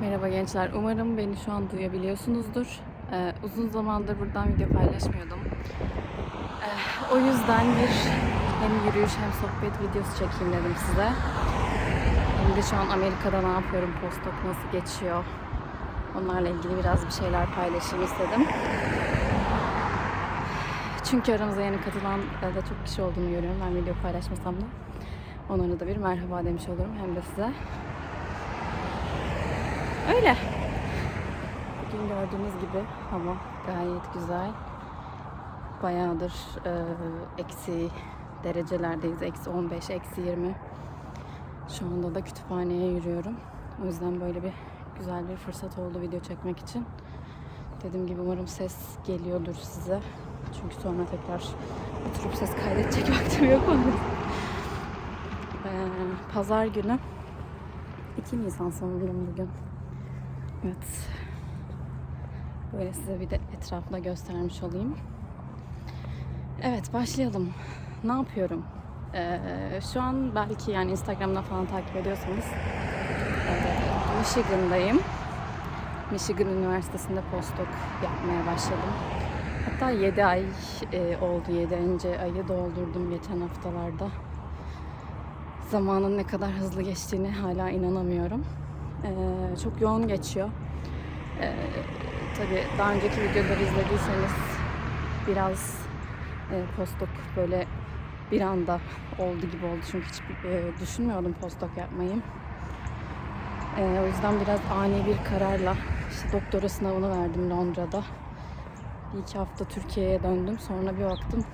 Merhaba gençler. Umarım beni şu an duyabiliyorsunuzdur. Ee, uzun zamandır buradan video paylaşmıyordum. Ee, o yüzden bir hem yürüyüş hem sohbet videosu çekeyim dedim size. Hem de şu an Amerika'da ne yapıyorum, postdoc nasıl geçiyor, onlarla ilgili biraz bir şeyler paylaşayım istedim. Çünkü aramıza yeni katılan e, da çok kişi olduğunu görüyorum. Ben video paylaşmasam da onlara da bir merhaba demiş olurum hem de size. Öyle. Bugün gördüğünüz gibi hava gayet güzel. Bayağıdır e, eksi derecelerdeyiz. Eksi 15, eksi 20. Şu anda da kütüphaneye yürüyorum. O yüzden böyle bir güzel bir fırsat oldu video çekmek için. Dediğim gibi umarım ses geliyordur size. Çünkü sonra tekrar oturup ses kaydedecek vaktim yok. Ee, Pazar günü 2 Nisan sanırım bugün. Evet. Böyle size bir de etrafla göstermiş olayım. Evet başlayalım. Ne yapıyorum? Ee, şu an belki yani Instagram'dan falan takip ediyorsanız e, Michigan'dayım. Michigan Üniversitesi'nde postdoc yapmaya başladım. Hatta 7 ay e, oldu. 7. ayı doldurdum geçen haftalarda. Zamanın ne kadar hızlı geçtiğini hala inanamıyorum. Ee, çok yoğun geçiyor. Ee, tabii daha önceki videoları izlediyseniz biraz e, postdoc böyle bir anda oldu gibi oldu. Çünkü hiç e, düşünmüyordum postdoc yapmayı. Ee, o yüzden biraz ani bir kararla işte doktora sınavını verdim Londra'da. Bir iki hafta Türkiye'ye döndüm. Sonra bir baktım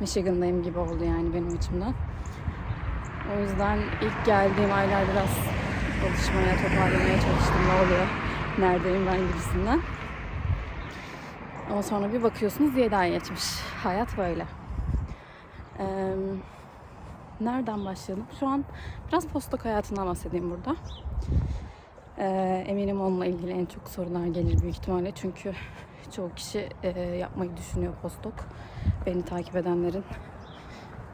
Michigan'dayım gibi oldu yani benim içimden. O yüzden ilk geldiğim aylar biraz alışmaya, toparlamaya çalıştım. Ne oluyor? Neredeyim ben gibisinden. Ama sonra bir bakıyorsunuz 7 ay geçmiş. Hayat böyle. Ee, nereden başlayalım? Şu an biraz postdoc hayatından bahsedeyim burada. Ee, eminim onunla ilgili en çok sorular gelir büyük ihtimalle. Çünkü çoğu kişi e, yapmayı düşünüyor postdoc. Beni takip edenlerin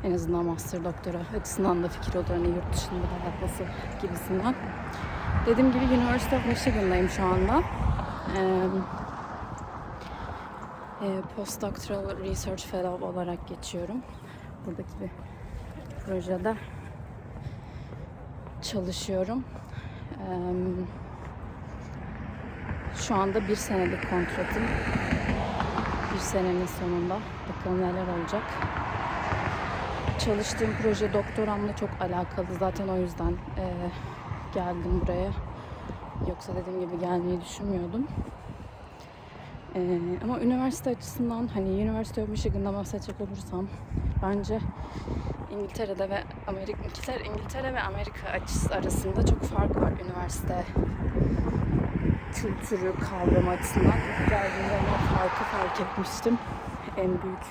en azından master doktora açısından da fikir olur. Yurt dışında hayat nasıl gibisinden. Dediğim gibi University of Michigan'dayım şu anda. Ee, Postdoctoral Research Fellow olarak geçiyorum. Buradaki bir projede çalışıyorum. Ee, şu anda bir senelik kontratım. Bir senenin sonunda. Bakalım neler olacak çalıştığım proje doktoramla çok alakalı. Zaten o yüzden e, geldim buraya. Yoksa dediğim gibi gelmeyi düşünmüyordum. E, ama üniversite açısından hani University of Michigan'da bahsedecek olursam bence İngiltere'de ve Amerika İngiltere, ve Amerika açısı arasında çok fark var üniversite kültürü kavramı açısından. Geldiğimde farkı fark etmiştim. En büyük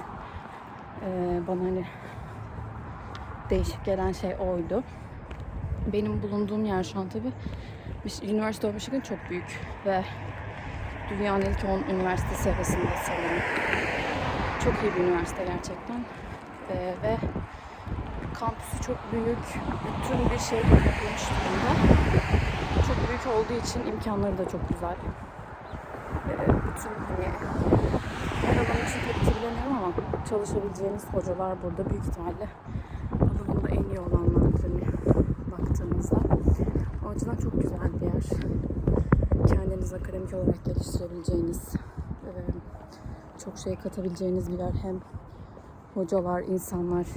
e, bana hani değişik gelen şey oydu. Benim bulunduğum yer şu an tabi University of Michigan çok büyük ve dünyanın ilk 10 üniversitesi arasında sanırım. Çok iyi bir üniversite gerçekten. Ee, ve kampüsü çok büyük. Bütün bir şey yapılmış durumda. Çok büyük olduğu için imkanları da çok güzel. Ee, bütün hani her alan için pek ama çalışabileceğiniz hocalar burada büyük ihtimalle iyi olanlardır baktığımızda. O açıdan çok güzel bir yer. Kendinizi akademik olarak geliştirebileceğiniz, e, çok şey katabileceğiniz bir yer. Hem hocalar, insanlar,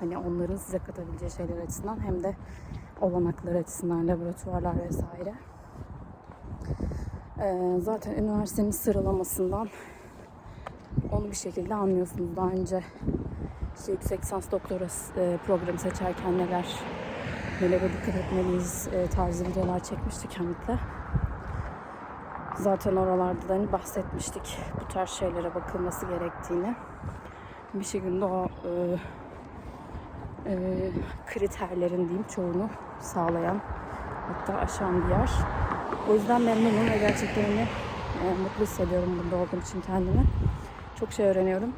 hani onların size katabileceği şeyler açısından hem de olanakları açısından, laboratuvarlar vesaire. E, zaten üniversitenin sıralamasından onu bir şekilde anlıyorsunuz. Daha önce işte yüksek lisans doktora e, programı seçerken neler nelere dikkat etmeliyiz e, tarzı videolar çekmiştik Hamit'le. Zaten oralarda da hani bahsetmiştik bu tarz şeylere bakılması gerektiğini. Bir şekilde o e, e, kriterlerin diyeyim çoğunu sağlayan hatta aşan bir yer. O yüzden memnunum ve gerçekten hani, e, mutlu hissediyorum burada olduğum için kendimi. Çok şey öğreniyorum.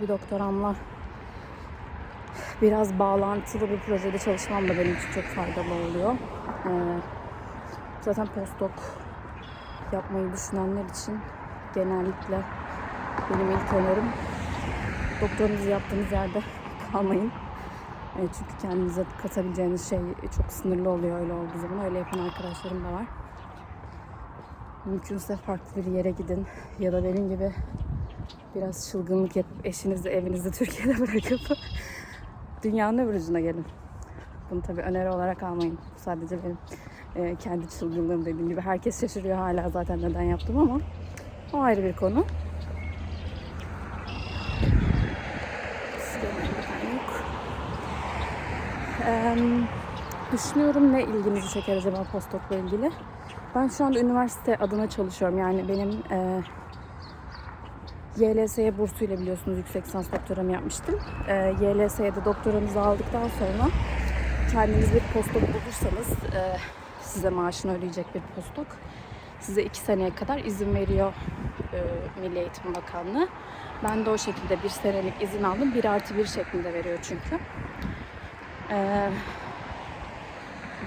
Bir doktoramla biraz bağlantılı bir projede çalışmam da benim için çok faydalı oluyor. Ee, Zaten postdoc yapmayı düşünenler için genellikle benim ilk önerim doktorunuzu yaptığınız yerde kalmayın. E, çünkü kendinize katabileceğiniz şey çok sınırlı oluyor öyle olduğu zaman. Öyle yapan arkadaşlarım da var. Mümkünse farklı bir yere gidin. Ya da benim gibi biraz çılgınlık yapıp eşinizi evinizi Türkiye'de bırakıp dünyanın öbür ucuna gelin. Bunu tabii öneri olarak almayın. Sadece benim e, kendi çılgınlığım dediğim gibi. Herkes şaşırıyor hala zaten neden yaptım ama o ayrı bir konu. Düşünüyorum ne ilginizi çeker acaba postdoc'la ilgili. Ben şu anda üniversite adına çalışıyorum. Yani benim eee YLS'ye bursuyla biliyorsunuz yüksek lisans doktoramı yapmıştım. Eee YLS'ye de doktoranızı aldıktan sonra kendiniz bir postdoc bulursanız eee, size maaşını ödeyecek bir postdoc size iki seneye kadar izin veriyor eee, Milli Eğitim Bakanlığı. Ben de o şekilde bir senelik izin aldım. Bir artı bir şeklinde veriyor çünkü. Eee,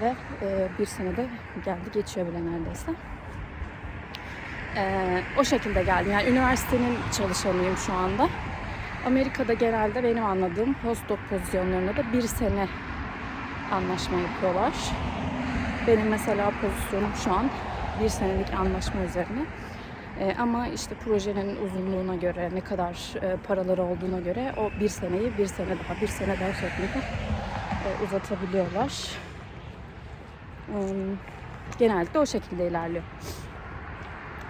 ve eee, bir senede geldi geçiyor bile neredeyse. Eee, o şekilde geldim. Yani üniversitenin çalışanıyım şu anda. Amerika'da genelde benim anladığım postdoc pozisyonlarında da bir sene anlaşma yapıyorlar. Benim mesela pozisyonum şu an bir senelik anlaşma üzerine. Ee, ama işte projenin uzunluğuna göre, ne kadar e, paraları olduğuna göre o bir seneyi bir sene daha, bir sene daha şeklinde e, uzatabiliyorlar. Ee, genellikle o şekilde ilerliyor.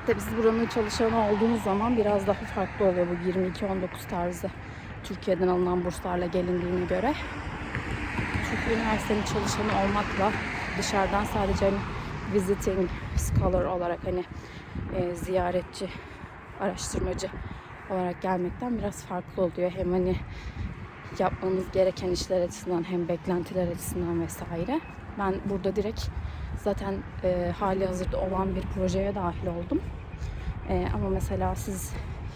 Tabii siz buranın çalışanı olduğunuz zaman biraz daha farklı oluyor bu 22-19 tarzı Türkiye'den alınan burslarla gelindiğine göre. Çünkü üniversitenin çalışanı olmakla dışarıdan sadece hani visiting scholar olarak hani e, ziyaretçi, araştırmacı olarak gelmekten biraz farklı oluyor. Hem hani yapmanız gereken işler açısından hem beklentiler açısından vesaire. Ben burada direkt zaten e, hali hazırda olan bir projeye dahil oldum. E, ama mesela siz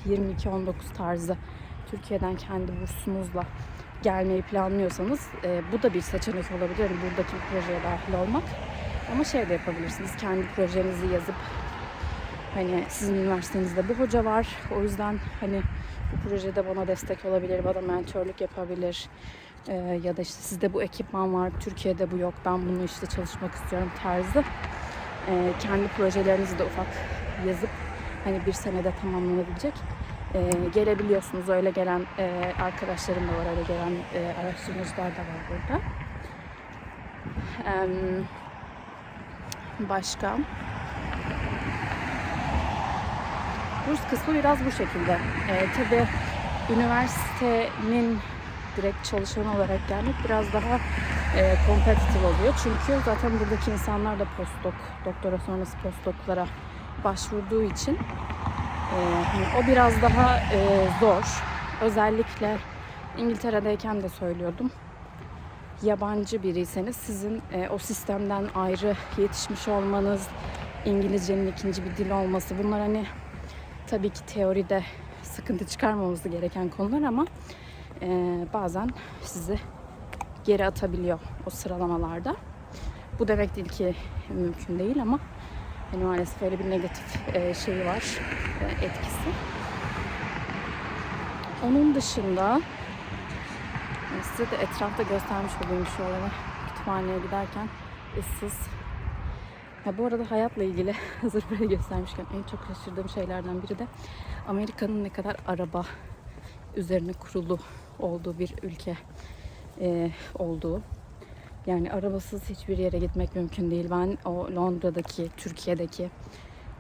22-19 tarzı Türkiye'den kendi bursunuzla gelmeyi planlıyorsanız e, bu da bir seçenek olabilir. Yani buradaki bir projeye dahil olmak. Ama şey de yapabilirsiniz. Kendi projenizi yazıp hani sizin üniversitenizde bu hoca var. O yüzden hani bu projede bana destek olabilir, bana mentorluk yapabilir. E, ya da işte sizde bu ekipman var, Türkiye'de bu yok. Ben bunu işte çalışmak istiyorum tarzı. E, kendi projelerinizi de ufak yazıp hani bir senede tamamlanabilecek e, gelebiliyorsunuz. Öyle gelen e, arkadaşlarım da var, öyle gelen e, araştırmacılar da var burada. Em, başka? Burs kısmı biraz bu şekilde. E, tabii üniversitenin direkt çalışan olarak gelmek biraz daha e, kompetitif oluyor. Çünkü zaten buradaki insanlar da postdoc, doktora sonrası postdoclara başvurduğu için ee, hani o biraz daha e, zor. Özellikle İngiltere'deyken de söylüyordum. Yabancı biriyseniz sizin e, o sistemden ayrı yetişmiş olmanız, İngilizcenin ikinci bir dil olması bunlar hani tabii ki teoride sıkıntı çıkarmamız gereken konular ama e, bazen sizi geri atabiliyor o sıralamalarda. Bu demek değil ki mümkün değil ama Hani maalesef öyle bir negatif e, şeyi var, e, etkisi. Onun dışında e, size de etrafta göstermiş olayım şöyle kütüphaneye giderken ıssız. Ha, bu arada hayatla ilgili hazır böyle göstermişken en çok şaşırdığım şeylerden biri de Amerika'nın ne kadar araba üzerine kurulu olduğu bir ülke e, olduğu. Yani arabasız hiçbir yere gitmek mümkün değil. Ben o Londra'daki, Türkiye'deki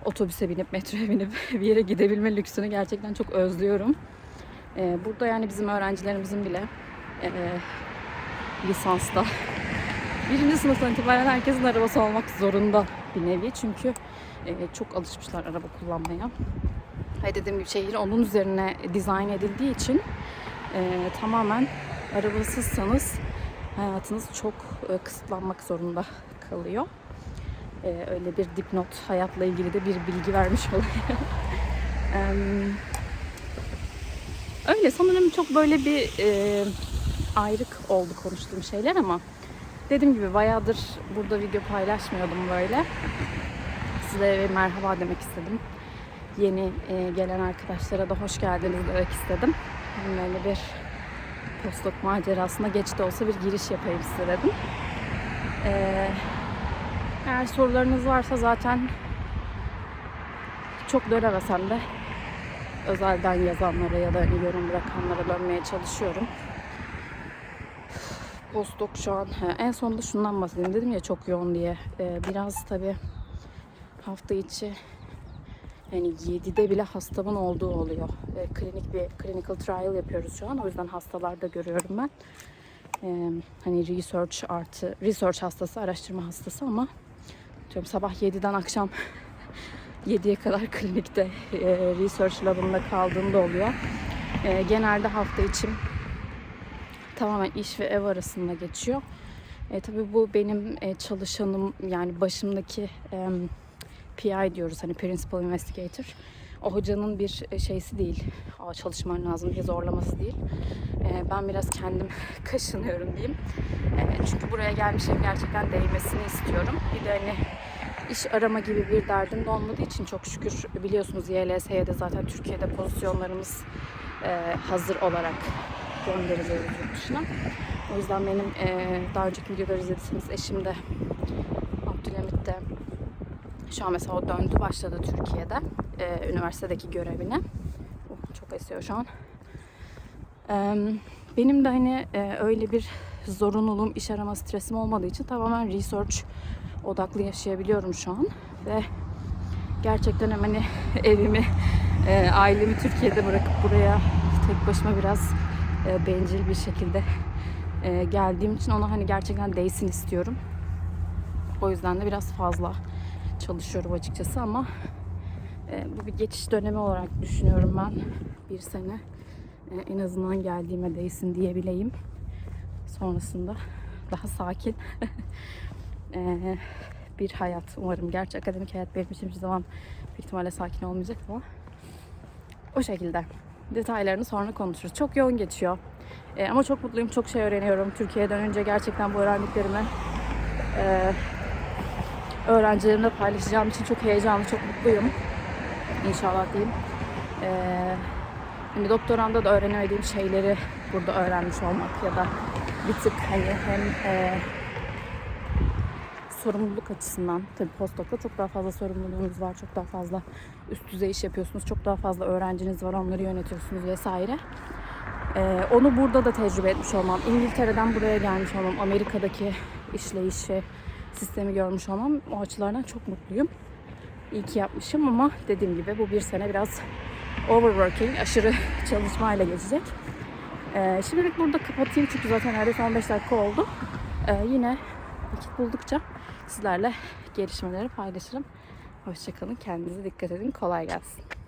otobüse binip, metroya binip bir yere gidebilme lüksünü gerçekten çok özlüyorum. Ee, burada yani bizim öğrencilerimizin bile e, lisansta birinci sınıftan itibaren herkesin arabası olmak zorunda bir nevi. Çünkü e, çok alışmışlar araba kullanmaya. Ve dediğim gibi şehir onun üzerine dizayn edildiği için e, tamamen arabasızsanız hayatınız çok e, kısıtlanmak zorunda kalıyor. E, öyle bir dipnot hayatla ilgili de bir bilgi vermiş olayım. öyle sanırım çok böyle bir e, ayrık oldu konuştuğum şeyler ama Dediğim gibi bayağıdır burada video paylaşmıyordum böyle. Size merhaba demek istedim. Yeni e, gelen arkadaşlara da hoş geldiniz demek istedim. Böyle bir postdoc macerasına geç de olsa bir giriş yapayım size dedim. Ee, eğer sorularınız varsa zaten çok dönemesem de özelden yazanlara ya da hani yorum bırakanlara dönmeye çalışıyorum. Postdoc şu an en sonunda şundan bahsedeyim dedim ya çok yoğun diye. Ee, biraz tabii hafta içi yani 7'de bile hastamın olduğu oluyor. Ee, klinik bir clinical trial yapıyoruz şu an. O yüzden hastalarda görüyorum ben. Ee, hani research artı research hastası, araştırma hastası ama diyorum sabah 7'den akşam 7'ye kadar klinikte e, research labında kaldığımda oluyor. E, genelde hafta içim tamamen iş ve ev arasında geçiyor. E, tabii bu benim e, çalışanım yani başımdaki e, PI diyoruz hani Principal Investigator. O hocanın bir e, şeysi değil. Aa, çalışman lazım diye zorlaması değil. E, ben biraz kendim kaşınıyorum diyeyim. E, çünkü buraya gelmişim gerçekten değmesini istiyorum. Bir de hani iş arama gibi bir derdim de olmadığı için çok şükür biliyorsunuz YLS'ye de zaten Türkiye'de pozisyonlarımız hazır olarak gönderiliyoruz yurt dışına. O yüzden benim daha önceki videoları izlediyseniz eşim de Abdülhamit de şu an mesela o döndü başladı Türkiye'de e, üniversitedeki görevine. Oh, çok esiyor şu an. E, benim de hani e, öyle bir zorunluluğum, iş arama stresim olmadığı için tamamen research odaklı yaşayabiliyorum şu an ve gerçekten hani evimi, e, ailemi Türkiye'de bırakıp buraya tek başıma biraz e, bencil bir şekilde e, geldiğim için ona hani gerçekten değsin istiyorum. O yüzden de biraz fazla çalışıyorum açıkçası ama e, bu bir geçiş dönemi olarak düşünüyorum ben. Bir sene e, en azından geldiğime değsin diyebileyim. Sonrasında daha sakin e, bir hayat umarım. Gerçi akademik hayat benim için hiçbir zaman büyük ihtimalle sakin olmayacak ama o şekilde. Detaylarını sonra konuşuruz. Çok yoğun geçiyor. E, ama çok mutluyum. Çok şey öğreniyorum. Türkiye'ye dönünce gerçekten bu öğrendiklerimi e, öğrencilerimle paylaşacağım için çok heyecanlı, çok mutluyum. İnşallah diyeyim. E, hani da öğrenemediğim şeyleri burada öğrenmiş olmak ya da bir tık hani hem e, sorumluluk açısından tabii postdoc'ta çok daha fazla sorumluluğunuz var. Çok daha fazla üst düzey iş yapıyorsunuz. Çok daha fazla öğrenciniz var. Onları yönetiyorsunuz vesaire. Ee, onu burada da tecrübe etmiş olmam. İngiltere'den buraya gelmiş olmam. Amerika'daki işleyişi, sistemi görmüş olmam. O açılardan çok mutluyum. İyi ki yapmışım ama dediğim gibi bu bir sene biraz overworking, aşırı çalışmayla geçecek. Ee, şimdilik burada kapatayım çünkü zaten neredeyse 15 dakika oldu. Ee, yine vakit buldukça sizlerle gelişmeleri paylaşırım. Hoşçakalın, kendinize dikkat edin, kolay gelsin.